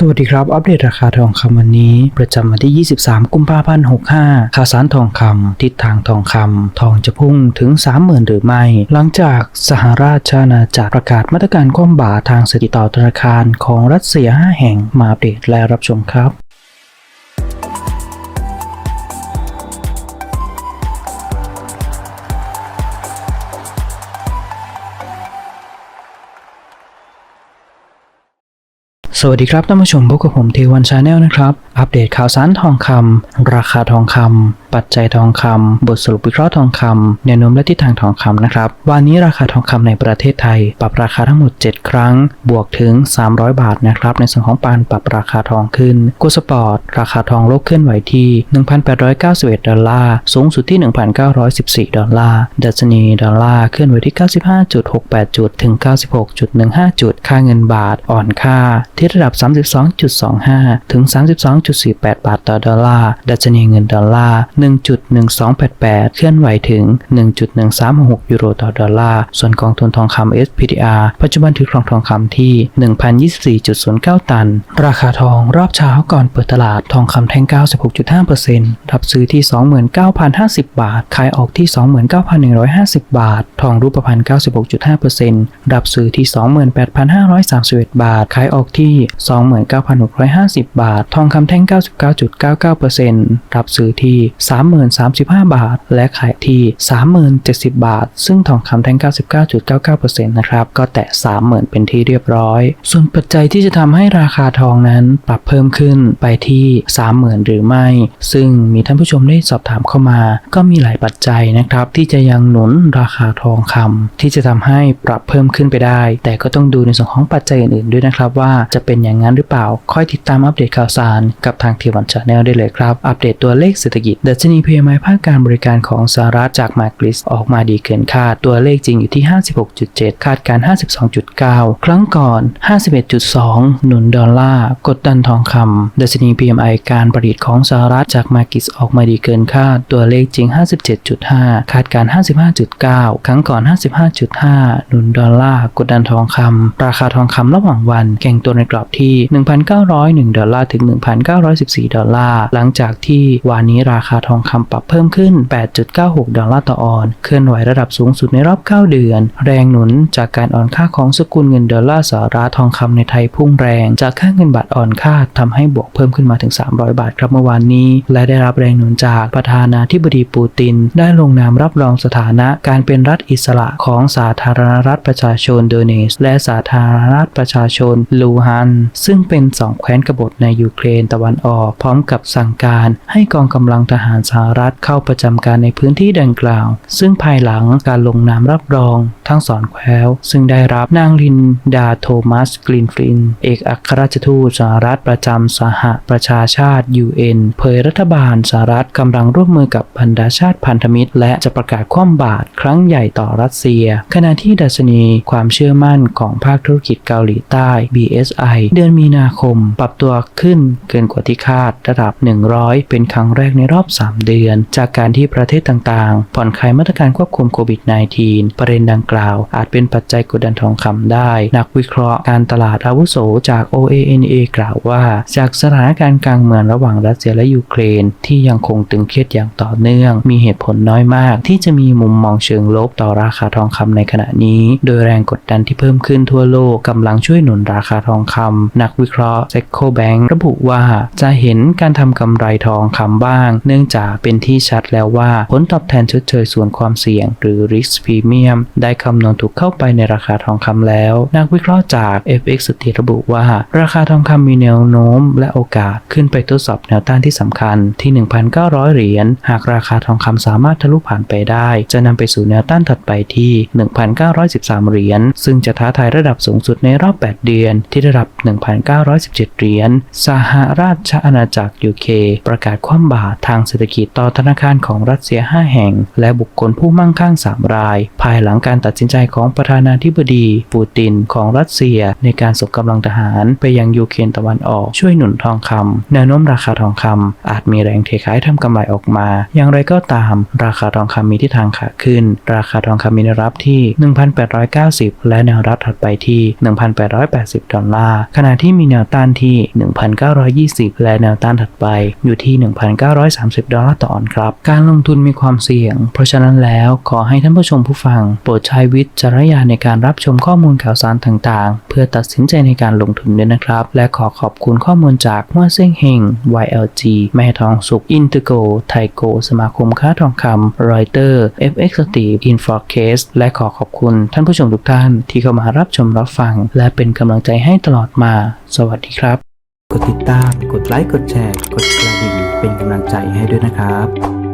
สวัสดีครับ อัปเดตราคาทองคำวันนี้ ประจำวันที่ 23 กุมภาพันธ์ 65ข่าวสารทองคำทิศทางทองคำทองจะพุ่งถึง 30,000 หรือไม่ หลังจากสหราชอาณาจักรประกาศมาตรการคว่ำบาตรทางเศรษฐกิจต่อธนาคารของรัสเซีย 5 แห่งมาอัปเดตและรับชมครับ สวัสดีครับท่านผู้ชมพบกับผมเทวันชาแนลนะครับ อัปเดตข่าวสารทองคำราคาทองคำ ปัจจัยทองคำบทสรุปวิเคราะห์ทองคำแนวโน้มและทิศทางทองคำนะครับ วันนี้ราคาทองคำในประเทศไทย ปรับราคาทั้งหมด 7 ครั้ง บวกถึง 300 บาทนะครับ ในส่วนของปานปรับราคาทองขึ้นกูสปอร์ตราคาทองโลกเคลื่อนไหวที่ 1,891 ดอลลาร์ สูงสุดที่ 1,914 ดอลลาร์ ดัชนีดอลลาร์เคลื่อนไหวที่ 95.68 จุดถึง 96.15 จุด ค่าเงินบาทอ่อนค่า ที่ระดับ 32.25 ถึง 32.48 บาทต่อดอลลาร์ ดัชนีเงินดอลลาร์1.1288 เคลื่อนไหวถึง 1.1366 ยูโรต่อดอลลาร์ ส่วนกองทุนทองคำ SPDR ปัจจุบันถือครองทองคำที่ 1,024.09 ตัน ราคาทองรอบเช้าก่อนเปิดตลาดทองคำแท่ง 96.5%รับซื้อที่ 29,050 บาท ขายออกที่ 29,150 บาท ทองรูปพรรณ96.5%รับซื้อที่ 28,531 บาท ขายออกที่ 29,650 บาท ทองคำแท่ง 99.99%รับซื้อที่30,035 บาท และขายที่ 30,070 บาท ซึ่งทองคำแท่ง 99.99%นะครับ ก็แตะ 30,000 เป็นที่เรียบร้อย ส่วนปัจจัยที่จะทำให้ราคาทองนั้นปรับเพิ่มขึ้นไปที่ 30,000 หรือไม่ ซึ่งมีท่านผู้ชมได้สอบถามเข้ามา ก็มีหลายปัจจัยนะครับ ที่จะยังหนุนราคาทองคำที่จะทำให้ปรับเพิ่มขึ้นไปได้ แต่ก็ต้องดูในส่วนของปัจจัยอื่นๆด้วยนะครับว่าจะเป็นอย่างนั้นหรือเปล่า ค่อยติดตามอัปเดตข่าวสารกับทางทีวันชาแนลได้เลยครับ อัปเดตตัวเลขเศรษฐกิจดัชนี PMI ภาคการบริการของสหรัฐจากมากริสออกมาดีเกินคาด ตัวเลขจริงอยู่ที่ 56.7 คาดการ 52.9 ครั้งก่อน 51.2 หนุนดอลลาร์ กดดันทองคำดัชนี PMI การผลิตของสหรัฐจากมากิสออกมาดีเกินคาด ตัวเลขจริง 57.5 คาดการ 55.9 ครั้งก่อน 55.5 หนุนดอลลาร์ กดดันทองคำราคาทองคำระหว่างวันแข่งตัวในกรอบที่ 1,901 ดอลลาร์ ถึง 1,914 ดอลลาร์ หลังจากที่วันนี้ราคาทองคำปรับเพิ่มขึ้น 8.96 ดอลลาร์ต่อออน เคลื่อนไหวระดับสูงสุดในรอบ 9 เดือน แรงหนุนจากการอ่อนค่าของสกุลเงินดอลลาร์สหรัฐทองคำในไทยพุ่งแรง จากค่าเงินบาทอ่อนค่าทำให้บวกเพิ่มขึ้นมาถึง 300 บาทครับเมื่อวานนี้ และได้รับแรงหนุนจากประธานาธิบดีปูติน ได้ลงนามรับรองสถานะการเป็นรัฐอิสระของสาธารณรัฐประชาชนโดเนส และสาธารณรัฐประชาชนลูฮัน ซึ่งเป็นสองแคว้นกบฏในยูเครนตะวันออก พร้อมกับสั่งการให้กองกำลังทหารารสหรัฐเข้าประจำการในพื้นที่ดังกล่าว ซึ่งภายหลังการลงนามรับรองทั้งสองแคว้นซึ่งได้รับนางลินดาโทมัสกลินฟลิน เอกอัครราชทูตสหรัฐประจำสหประชาชาติ UN เผยรัฐบาลสหรัฐกำลังร่วมมือกับบรรดาชาติพันธมิตร และจะประกาศคว่ำบาตรครั้งใหญ่ต่อรัสเซีย ขณะที่ดัชนีความเชื่อมั่นของภาคธุรกิจเกาหลีใต้ BSI เดือนมีนาคม ปรับตัวขึ้นเกินกว่าที่คาดระดับ 100 เป็นครั้งแรกในรอบ 3เดือน จากการที่ประเทศต่างๆ ผ่อนคลายมาตรการควบคุมโควิด -19 ประเด็นดังกล่าว อาจเป็นปัจจัยกดดันทองคำได้ นักวิเคราะห์การตลาดอาวุโสจาก OANA กล่าวว่า จากสถานการณ์กลางเมืองระหว่างรัสเซียและยูเครน ที่ยังคงตึงเครียดอย่างต่อเนื่อง มีเหตุผลน้อยมาก ที่จะมีมุมมองเชิงลบต่อราคาทองคำในขณะนี้ โดยแรงกดดันที่เพิ่มขึ้นทั่วโลกกำลังช่วยหนุนราคาทองคำนักวิเคราะห์เซกโคแบงระบุว่าจะเห็นการทำกำไรทองคำบ้าง เนื่องจากเป็นที่ชัดแล้วว่า ผลตอบแทนชดเชยส่วนความเสี่ยง หรือ risk premium ได้คำนวณถูกเข้าไปในราคาทองคำแล้ว นักวิเคราะห์จาก FX สถิระบุว่า ราคาทองคำมีแนวโน้มและโอกาสขึ้นไปทดสอบแนวต้านที่สำคัญที่ 1,900 เหรียญหากราคาทองคำสามารถทะลุผ่านไปได้ จะนำไปสู่แนวต้านถัดไปที่ 1,913 เหรียญซึ่งจะท้าทายระดับสูงสุดในรอบ 8 เดือน ที่ระดับ 1,917 เหรียญสหราชอาณาจักร UK ประกาศคว่ำบาตรทางเศรษฐกิจต่อธนาคารของรัสเซีย 5 แห่ง และบุคคลผู้มั่งคั่ง 3 ราย ภายหลังการตัดสินใจของประธานาธิบดีปูตินของรัสเซีย ในการส่งกำลังทหารไปยังยูเครนตะวันออกช่วยหนุนทองคำแนวโน้มราคาทองคำอาจมีแรงเทขายทำกำไรออกมา อย่างไรก็ตาม ราคาทองคำมีทิศทางขาขึ้น ราคาทองคำมีแนวรับที่ 1,890 และแนวรับถัดไปที่ 1,880 ดอลลาร์ขณะที่มีแนวต้านที่ 1,920 และแนวต้านถัดไปอยู่ที่ 1,930 ดอลลาร์ต่อออนครับ การลงทุนมีความเสี่ยง เพราะฉะนั้นแล้วขอให้ท่านผู้ชมผู้ฟัง โปรดใช้วิจารณญาณในการรับชมข้อมูลข่าวสารต่างๆ เพื่อตัดสินใจในการลงทุนด้วยนะครับ และขอขอบคุณข้อมูลจากมัวเซ้งเฮง YLG แม่ทองสุขอินเตอร์โก ไทโก สมาคมค้าทองคำรอยเตอร์ FX s t e v e Infocase และขอขอบคุณท่านผู้ชมทุกท่านที่เข้ามารับชมรับฟัง และเป็นกำลังใจให้ตลอดมา สวัสดีครับ กดติดตาม กดไลค์ กดแชร์ กดกระดิ่ง เป็นกำลังใจให้ด้วยนะครับ